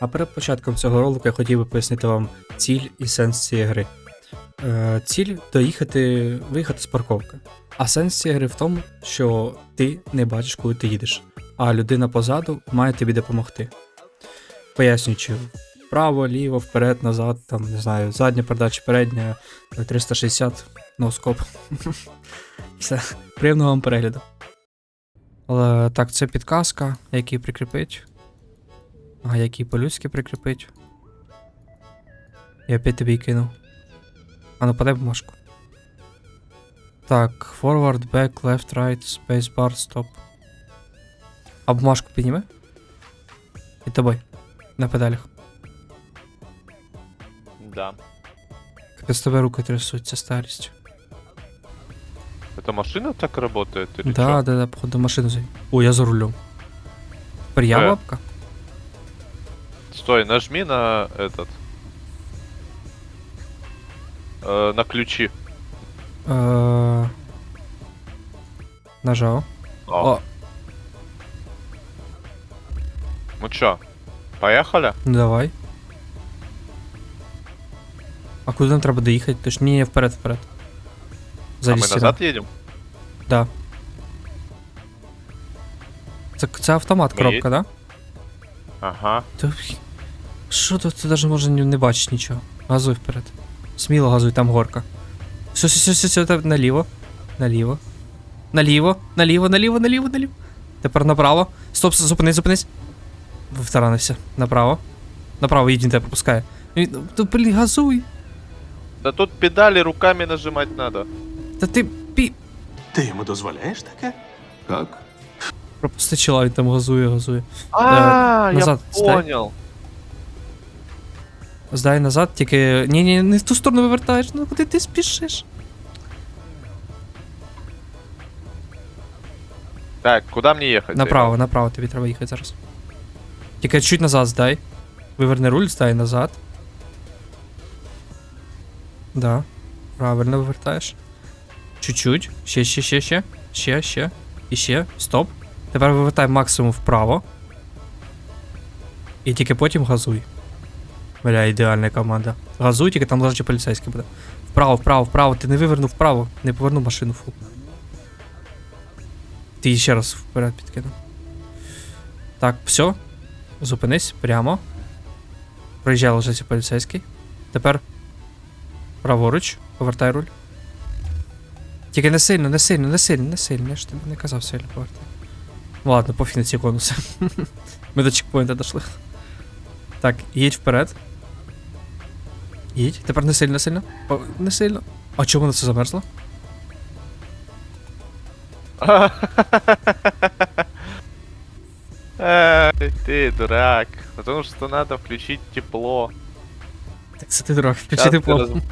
А перед початком цього ролику я хотів би пояснити вам ціль і сенс цієї гри. Е, ціль доїхати, виїхати з парковки. А сенс цієї гри в тому, що ти не бачиш, коли ти їдеш, а людина позаду має тобі допомогти. Пояснюючи вправо, ліво, вперед, назад, там, не знаю, задня передача, передня, е, 360, ноускоп. Все, приємного вам перегляду. Але так, це підказка, який прикріпить. А який по-людськи прикріпить. Я опять тобі й кинув. А ну подай бумажку. Так, forward, back, left, right, space bar, stop. А бумажку підніми. І тобой. На педалях. Да. Капець тебе руки трясуться старістю. Это машина так работает или Да, чё? да, да, походу машину зай. О, я за рулем. Тепер я Е. бабка? Стой, нажми на этот. Э, на ключи. Е, Нажав. О. О, Ну чё, поехали? ну давай. А куди нам треба доїхати? Тож ні, ні, вперед, вперед. а Ззаді мы стіна. назад едем? Да. Це, це автомат, Ми коробка, да? Ага. Та Що тут ти навіть може не, бачиш нічого. Газуй вперед. Сміло газуй, там горка. Все, все, все, все, все, наліво. Наліво. Наліво, наліво, наліво, наліво, наліво. Тепер направо. Стоп, зупинись, зупинись. Втаранився. Направо. Направо, їдь, він тебе пропускає. Ну, блін, газуй. Да тут педали руками нажимать надо. Та ти пі. Ти йому дозволяєш таке? Так. Пропусти чола, він там газує, газує. А, я понял. Здай назад, тільки. Ні, ні, не в ту сторону вивертаєш. Ну куди ти спішиш? Так, куда мне ехать? Направо, направо тобі треба їхати зараз. Тільки чуть назад здай. Виверни руль, здай назад. Да. Правильно вивертаєш. Чуть-чуть. Ще, ще, ще, ще. Ще, ще. І ще. Стоп. Тепер вивертай максимум вправо. І тільки потім газуй. Бля, ідеальна команда. Газуй, тільки там лежачий поліцейський буде. Вправо, вправо, вправо. Ти не вивернув вправо. Не повернув машину фу. Ти ще раз вперед підкинув. Так, все. Зупинись прямо. Проїжджає лежачий поліцейський. Тепер праворуч, повертай руль. Тільки не сильно, не сильно, не сильно, не сильно. Я ж тобі не казав сильно повертай. Ладно, пофіг на ці конуси. Ми до чекпоінта дошли. Так, їдь вперед. Їдь. Тепер не сильно, не сильно. По- Не сильно. А чому воно це замерзло? Эй, ты дурак. Потому что надо включить тепло. Так це ти дурак, Щас включи ти тепло. роз-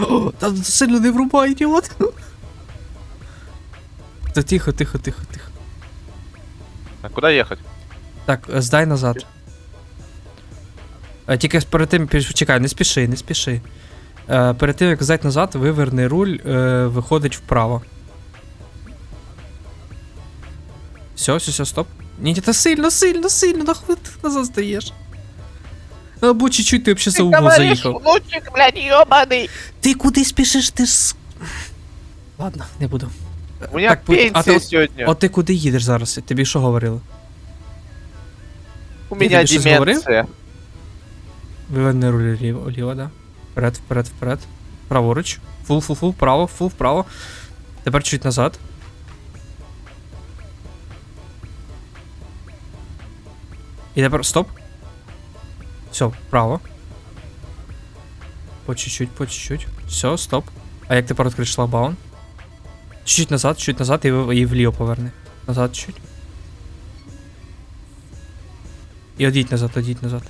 О, Та сильно не врубай, ідіот. Та тихо, тихо, тихо, тихо. А куда ехать? Так, е, здай назад. Е, Тільки перед тим піш- чекай, не спіши, не спіши. Е, Перед тим, як здати назад, виверни руль, е, виходить вправо. Все, все, все, стоп. Ні, ні, та сильно, сильно, сильно, нахуй ти назад здаєш. Або чуть-чуть ти взагалі за угол заїхав. лучик, блядь, ёбаный. Ти куди спішиш, ти ж. Ладно, не буду. У меня Так, пу- а пенсия ты- сегодня. От ти куди їдеш зараз? Тобі що говорили? У ти меня тебе щось говорив? деменция. Виверни руль ліво, ліво, да. Вперед, вперед, вперед. Праворуч. Фул, фул, фул, вправо, фул, вправо. Тепер чуть назад. І тепер стоп. Все, вправо. По чуть-чуть, по чуть-чуть. Все, стоп. А як тепер відкрити шлагбаун? Чуть-чуть назад, чуть назад і, і вліво поверни. Назад чуть. І одіть назад, одіть назад.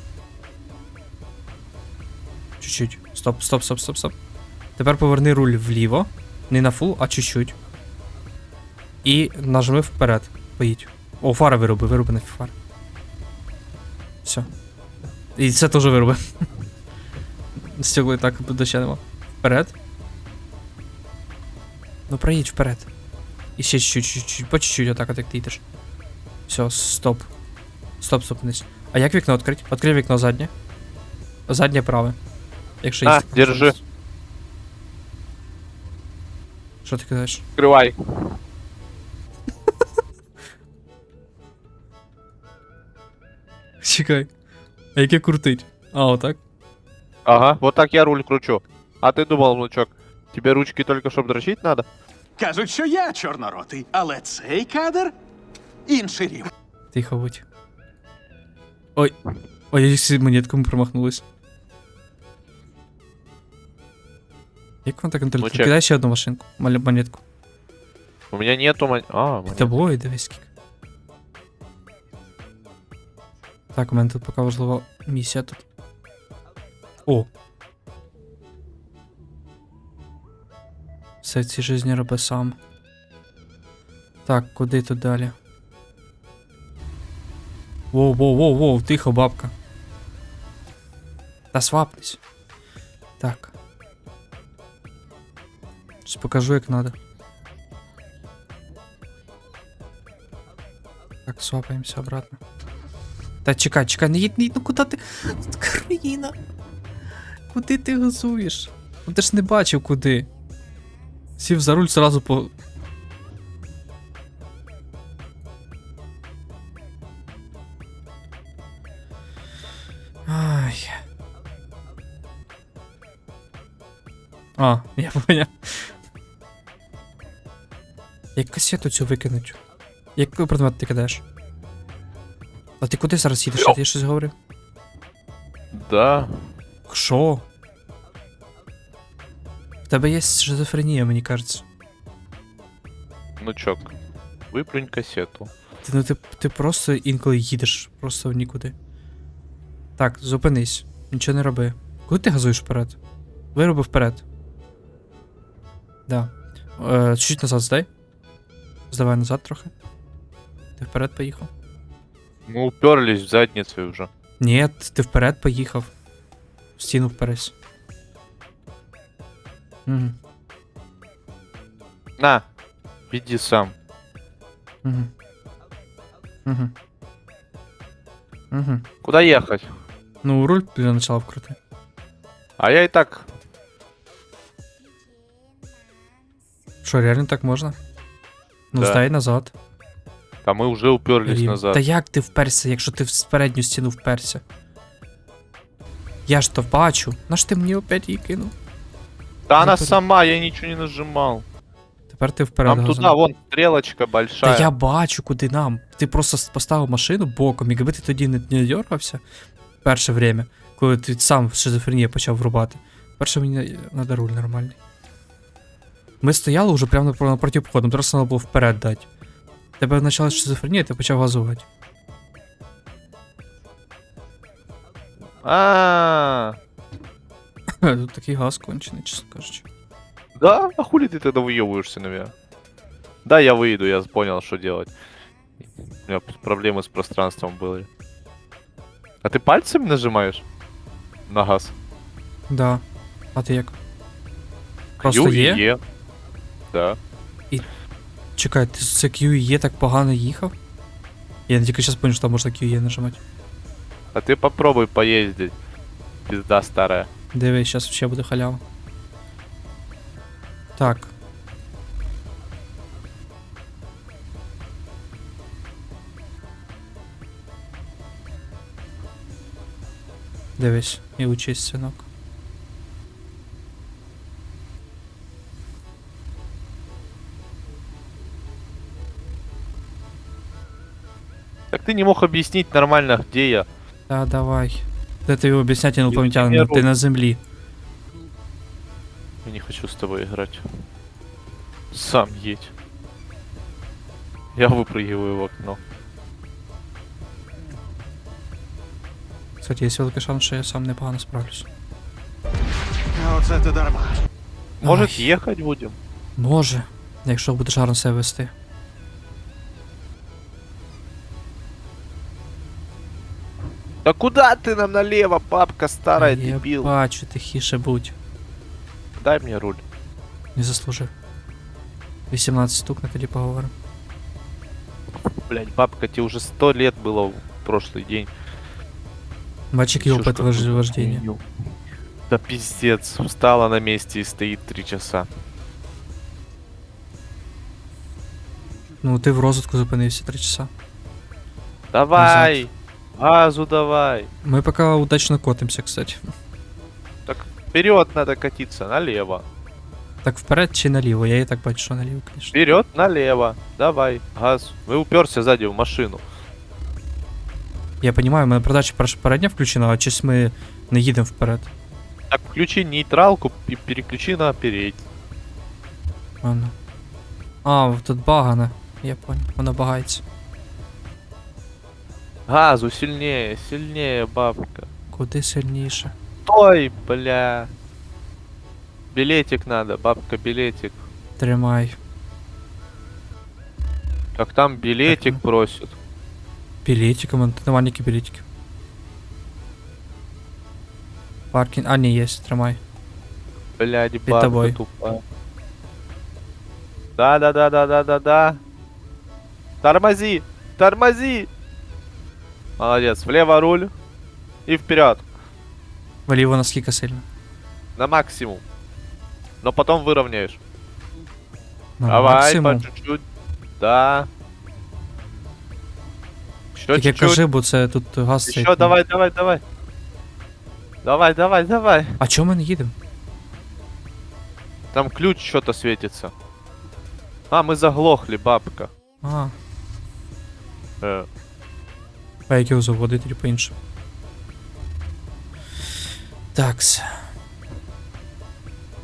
Чуть-чуть. Стоп, стоп, стоп, стоп, стоп. Тепер поверни руль вліво. Не на фул, а чуть-чуть. І нажми вперед. Поїдь. О, фара вироби, вироби на фар. Все. І це теж вироби. Стекли так нема. Вперед. Ну проїдь вперед. І ще чуть-чуть, по чуть-чуть, отак, от як ти йдеш. Все, стоп. Стоп, стоп, вниз. А як вікно відкрити? Відкрий вікно заднє. Заднє праве. Якщо На, є така держи. можливість. Що ти кидаєш? Открывай. Чекай. А яке крутить? А, отак? Ага, вот так я руль кручу. А ты думал, внучок, тебе ручки только чтобы дрочить надо? Кажуть, що я чорноротий, але цей кадр інший рівень. Тихо будь. Ой. Ой, я з монетками промахнулась. Як вона так контролює? Ну, чек. Кидай ще одну машинку. Монетку. У меня нету мон... А, монет. Тобою, дивись скільки. Так, у мене тут поки важлива місія тут. О. Все в цій житті роби сам. Так, куди тут далі? Воу, воу, воу, воу, тихо, бабка. Та свапнись. Так. Сейчас покажу, як надо. Так, свапаємося обратно. Та чекай, чекай, не їдь, не їдь, ну куди ти. Кароліна. Куди ти газуєш? Ну ти ж не бачив куди. Сів за руль сразу по. Ай. А, я поняв. Касету цю викинуть? Який предмет ти кидаєш? А ти куди зараз їдеш? Я щось говорив? Да. Що? В тебе є шизофренія, мені кажеться. Внучок, выплюнь кассету. Ти, ну ти, ти просто інколи їдеш, просто в нікуди. Так, зупинись. Нічого не роби. Куди ти газуєш вперед? Вироби вперед. Да. Е, чуть назад здай. Здавай назад трохи. Ти вперед поїхав. Мы уперлись в задницу уже. Ні, ти вперед поїхав. В стіну вперед. Угу. На, иди сам. Угу. Угу. Угу. Куда ехать? Ну, руль для начала вкрути. А я и так... Що, реально так можна? Ну, Да. здай назад. А мы уже уперлись Рім. назад. Та як ти вперся, якщо ти в передню стіну вперся? Я ж то бачу. На ж ти мені опять її кинув? Да она сама, я ничего не нажимал. Тепер ти вперед. Нам газуй. туда, вон, стрелочка большая. Та я бачу, куди нам. Ти просто с- поставив машину боком, якби ти тоді не, не дергався перше время, коли ти сам шизофренія почав врубати. Перше мені треба руль нормальний. Ми стояли вже прямо напро- напроти входу, зараз треба було вперед дати. Тебе почалась шизофренія, ти почав газувати. А, Тут такий газ кончений, чесно кажучи. да? А хули ты тогда выебываешься на меня? Да, я выйду, я понял, что делать. У меня п- проблемы с пространством были. А ты пальцами нажимаешь? На газ? Да. А ти як? Просто Q и є? E. Да. Чекай, ти з це QE так погано їхав? Я тільки зараз понял, що там можна QE нажимати. А ты попробуй поездить. Пизда старая. Дивись, зараз ще буде халява. Так. Дивись, і учись, синок. ты не мог объяснить нормально, где я. Та давай. Де тобі об'ясняти інопланетянину? примеру- Ти на землі. Я не хочу с тобой играть. Сам едь. Я выпрыгиваю в окно. Кстати, є великий шанс, що я сам непогано справлюсь. Оце ти дарма. Может, Ай. ехать будем? Може, якщо будеш гарно себе вести. Да куда ты нам налево, бабка старая, я дебил? бачу, тихіше будь. Дай мне руль. Не заслужив. 18 стукне, тоді поговоримо. Блять, бабка, тебе уже сто лет было в прошлый день. Який Ещё опит что-то вож- вождения. хуйню. Да пиздец, встала на месте и стоит три часа. Ну, ти в розвитку зупинився 3 часа. Давай! Газу давай! Ми поки удачно котимося, кстати. Вперед надо катиться, налево. Так вперед чи наліво? Я і так бачу, що наліво, звісно. Вперед, налево. Давай, газ. Мы уперся сзади в машину. Я розумію, у мене продача перш- передня включена, а щось ми не їдемо вперед. Так, включи нейтралку и переключи на передь. Ладно. А, тут багане. Я понял, воно багається. Газу сильнее, сильнее, бабка. Куди сильніше? Стой, бля. Билетик надо, бабка, билетик. Тримай. Как там билетик Так, просят. Білетики, у мене тут нема ніяких білетиків. Паркінг. А, ні, є, тримай. Блядь, бабка тобой. тупая. Да, да, да, да, да, да, да. Тормози, тормози. Молодец, влево руль и вперед Вліво наскільки сильно? на максимум. Но потом выровняешь. На Давай, максимум. по чуть-чуть. Да. Еще Тільки чуть-чуть. кажи, бо це тут газ цей. Еще давай, давай, давай. Давай, давай, давай. А чому ми не їдемо? Там ключ что-то светится. А, мы заглохли, бабка. А, Э, його заводити чи по-іншому? Такс.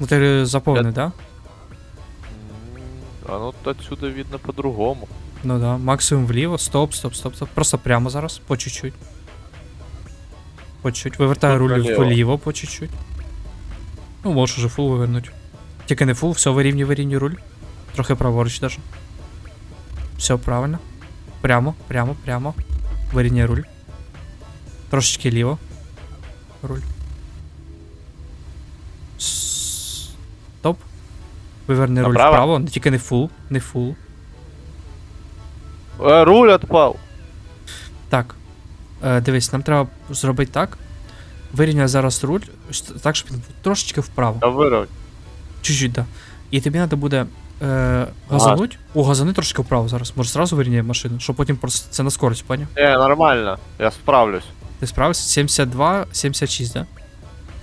Ну ти заповни, да? А ну отсюда видно по-другому. Ну да. Максимум вліво. Стоп, стоп, стоп, стоп. Просто прямо зараз, по чуть-чуть. По чуть-чуть. Вивертаю руль наліво. вліво по чуть-чуть. Ну, можеш уже фул вивернути. Тільки не фул, все, вирівнюй, вирівнюй руль. Трохи праворуч даже. Все правильно. Прямо, прямо, прямо. Вирівняй руль. Трошечки ліво. Руль. Стоп. Виверни руль Направо? вправо, тільки не фул, не фул. Э, руль отпал. Так. Е, дивись, нам треба зробити так. Вирівняй зараз руль, щ- так, щоб він був трошечки вправо. А выровнять. Чуть-чуть, да. І тобі треба буде е, газануть. О, газани трошки вправо зараз. Може зразу вирівняй машину, щоб потім просто це на скорость, поняв? Э, нормально. Я справлюсь. Ти справився? 72, 76, да?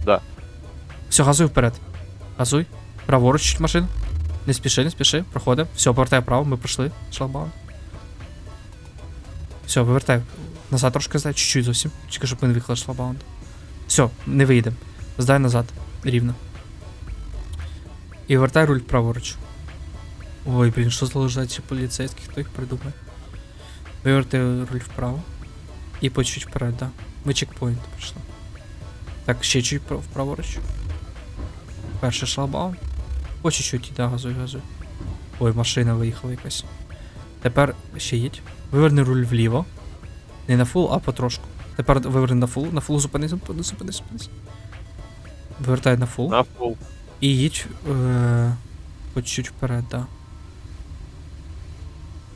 Да. Все, газуй вперед. Газуй. Праворуч чуть машину. Не спіши, не спіши. Проходимо. Все, повертай вправо, ми пройшли. Шлагбаум. Все, вивертай. Назад трошки здай, чуть-чуть зовсім. Тільки щоб ми не виїхали шлагбаунду. Все, не виїдемо. Здай назад. Рівно. І вертай руль праворуч. Ой, блін, що за поліцейських, хто їх придумає. Вивертай руль вправо. І по чуть вперед, да. Ми чекпоінт пройшли. Так, ще чуть впра- вправоруч. Перший шлагбаум. По чуть-чуть, да, газуй, газуй. Ой, машина виїхала якась. Тепер ще їдь. Виверни руль вліво. Не на фул, а потрошку. Тепер виверни на фул, на фул зупинись, зупинись, зупинись. Вивертай на фул. На фул. І їдь е, по чуть-чуть вперед, да.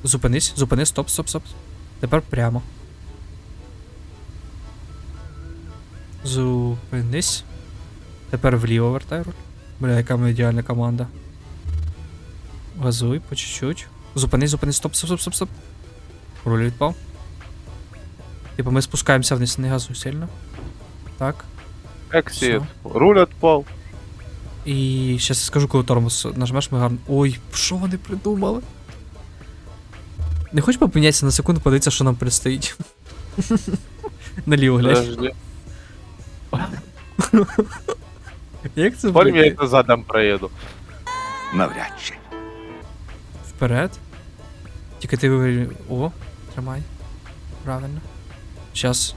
Зупинись, зупинись, стоп, стоп, стоп. Тепер прямо. Зупинись. Тепер вліво вертай руль. Бля, яка ми ідеальна команда. Газуй по чуть-чуть. Зупинись, зупинись, стоп, стоп, стоп, стоп, стоп. Руль відпав. Типа ми спускаємося вниз, не газуй сильно. Так. Эксит. Руль отпал. І зараз скажу, коли тормоз нажмеш, ми гарно. Ой, що вони придумали? Не хочеш помінятися на секунду, подивитися, що нам предстоїть. Наліво глянь. Як це Спорим, я это задом проеду. Навряд чи. Вперед. Тільки ти вивері. О, тримай. Правильно. Щас.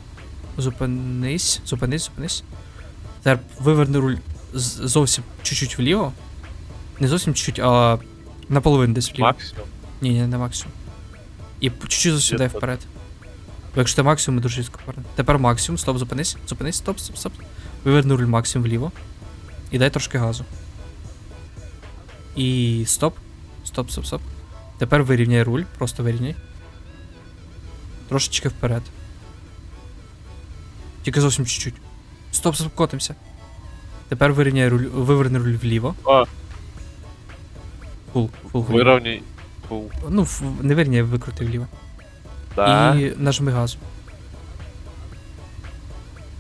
Зупинись. Зупинись, зупинись. Тепер виверни руль зовсім чуть-чуть вліво. Не зовсім чуть-чуть, а наполовину десь вліво. Максимум. Ні, ні, не максимум. І чуть-чуть Где-то. вперед. Бо якщо ти максимум, ми дуже різко повернемо. Тепер максимум, стоп, зупинись, зупинись, стоп, стоп, стоп. Виверни руль максимум вліво. І дай трошки газу. І стоп. Стоп, стоп, стоп. Тепер вирівняй руль, просто вирівняй. Трошечки вперед. Тільки зовсім чуть-чуть. Стоп, стоп, котимся. Тепер вирівняй руль, виверни руль вліво. А. Фул, фул вліво. Виравнюй. Фу. Ну, ф- не вирівняй, викрути вліво. Да. І нажми газу.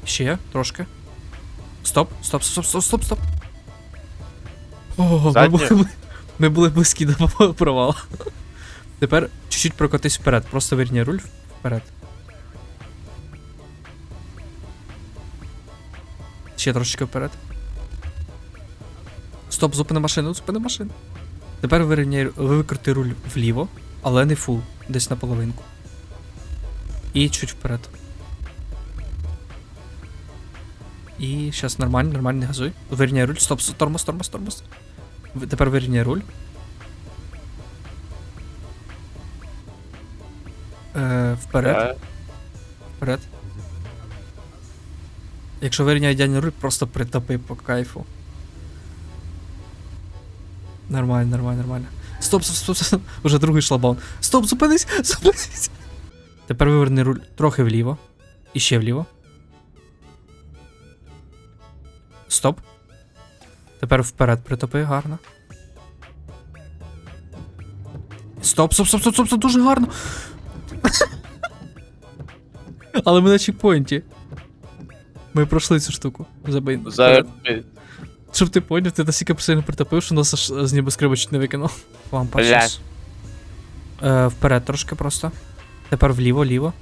Ще трошки. Стоп, стоп, стоп, стоп, стоп, стоп. О, ми були, ми були близькі до провалу. Тепер чуть-чуть прокотись вперед. Просто вирівняй руль вперед. Ще трошечки вперед. Стоп, зупини машину, зупини машину. Тепер вирівняй, викрути руль вліво, але не фул, десь на половинку. І чуть вперед. І зараз нормально, нормально, не газуй. Вирівняй руль. Стоп, тормоз, тормоз, тормоз. Тепер вирівняй руль. Е, вперед, вперед. Якщо вирівняй ідеальний руль, просто притопи по кайфу. Нормально, нормально, нормально. Стоп, стоп, стоп, стоп. Уже другий шлабаун. Стоп, зупинись, зупинись. Тепер виверни руль трохи вліво. І ще вліво. Стоп. Тепер вперед притопи, гарно. Стоп, стоп, стоп, стоп, стоп, стоп, дуже гарно. Але ми на чекпоінті. Ми пройшли цю штуку. Забий. За... Щоб ти поняв, ти настільки сильно притопив, що нас аж з небоскреба чуть не викинув. Лампа щас. Е, вперед трошки просто. Тепер вліво, ліво.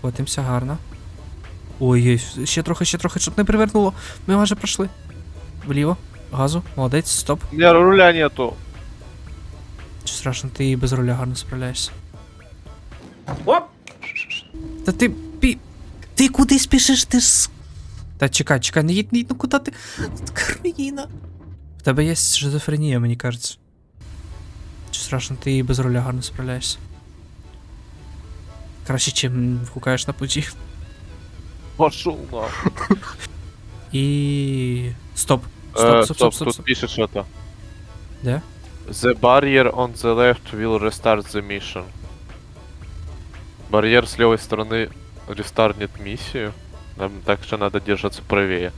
Котимся гарно. Ой, ще трохи, ще трохи, щоб не привернуло. Ми майже пройшли. Вліво. Газу. Молодець, стоп. У меня руля нету. Чи страшно, ти і без руля гарно справляєшся. Оп! Та ти пі. Ти куди спішиш? Ти ж. Та чекай, чекай, не їдь, не їдь, ну куди ти. Країна. В тебе є шизофренія, мені кажеться. Чи страшно, ти без руля гарно справляєшся. Краще, чим гукаєш на путі. Пошел на. І. Стоп. Э, Стоп, стоп, стоп, стоп, тут стоп. пишет что-то. Де? The barrier on the left will restart the mission. Барьер с левой стороны рестарнет миссию. Нам так что надо держаться правее.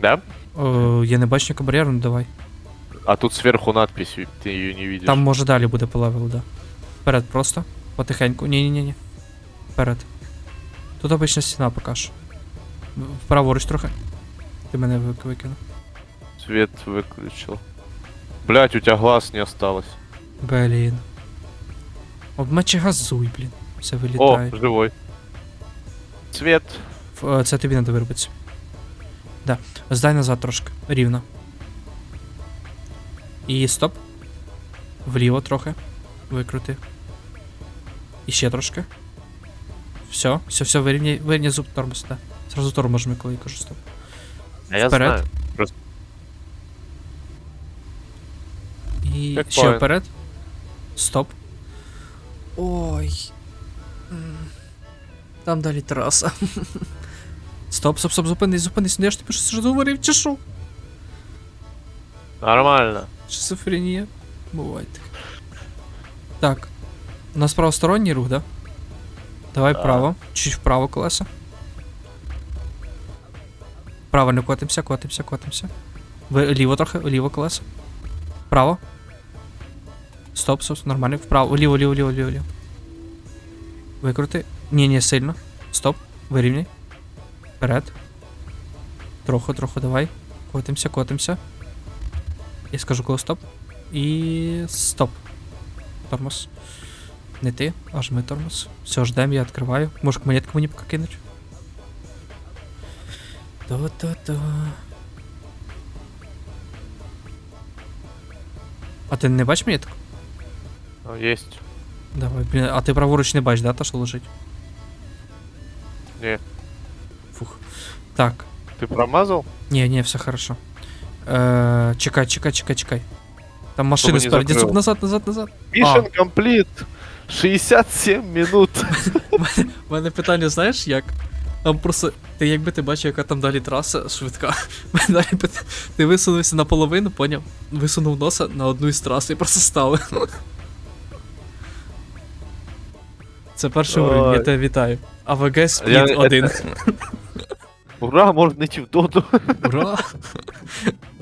Да? О, я не бачу ніякого бар'єру, ну давай. А тут сверху надпись, ты ее не видишь. Там може далі буде по левелу, да. Вперед просто. Потихеньку. Ні-ні-ні. Вперед. Тут обична стіна покаж. В- Праворуч трохи. Ти мене вик- викинув. Свет выключил. Блять, у тебя глаз не осталось. Блін. Обмече газуй, блін. Все О, живой. Свет. Ф- е, Це тобі треба виробитися. Да. Здай назад трошки. Рівно. І стоп. Вліво трохи. Викрути. І ще трошки. Все, все, все, вирівняй, вирівняй зуб тормоз, да. Зразу тормоз коли я кажу стоп. А я Вперед. знаю. І Як ще вперед. Стоп. Ой. М. Там далі траса. Стоп, стоп, стоп, зупинись, зупинись. Ну я ж тобі щось говорив, чи що? Нормально. Шизофренія. Буває таке. Так. У нас правосторонній рух, да? Давай Да. вправо. Чуть вправо колеса. Вправо не котимся, котимся, котимся. Ліво трохи, ліво колеса. Вправо. Стоп, стоп, стоп, нормально. Вправо, ліво, ліво, ліво, ліво, ліво. Викрути. Ні, ні, сильно. Стоп. Вирівняй. Вперед. Трохи, трохи, давай. Котимся, котимся. Я скажу коли стоп. І стоп. Тормоз. Не ти, а жми тормоз. Все, ждем, я відкриваю. Може монетку мені поки кинуть? То-то-то. А ти не бачиш монетку? Ну, Есть. Давай, блін, а ти праворуч не бачиш, да, та що лежить? Не. Фух. Так. Ты промазал? Не, не, все хорошо. Е, чекай, чекай, чекай, чекай. Там машина не спереді. закрив. Зуб назад, назад, назад. Mission complete. 67 минут. У мене питання, знаєш як? Там просто. Ти якби ти бачив, яка там далі траса швидка. Далі пит- Ти висунувся наполовину, поняв? Висунув носа на одну із трас і просто стали. Це перший уровень, я тебе вітаю. АВГ спліт Я- 1. Ура, можна йти в доту. Ура!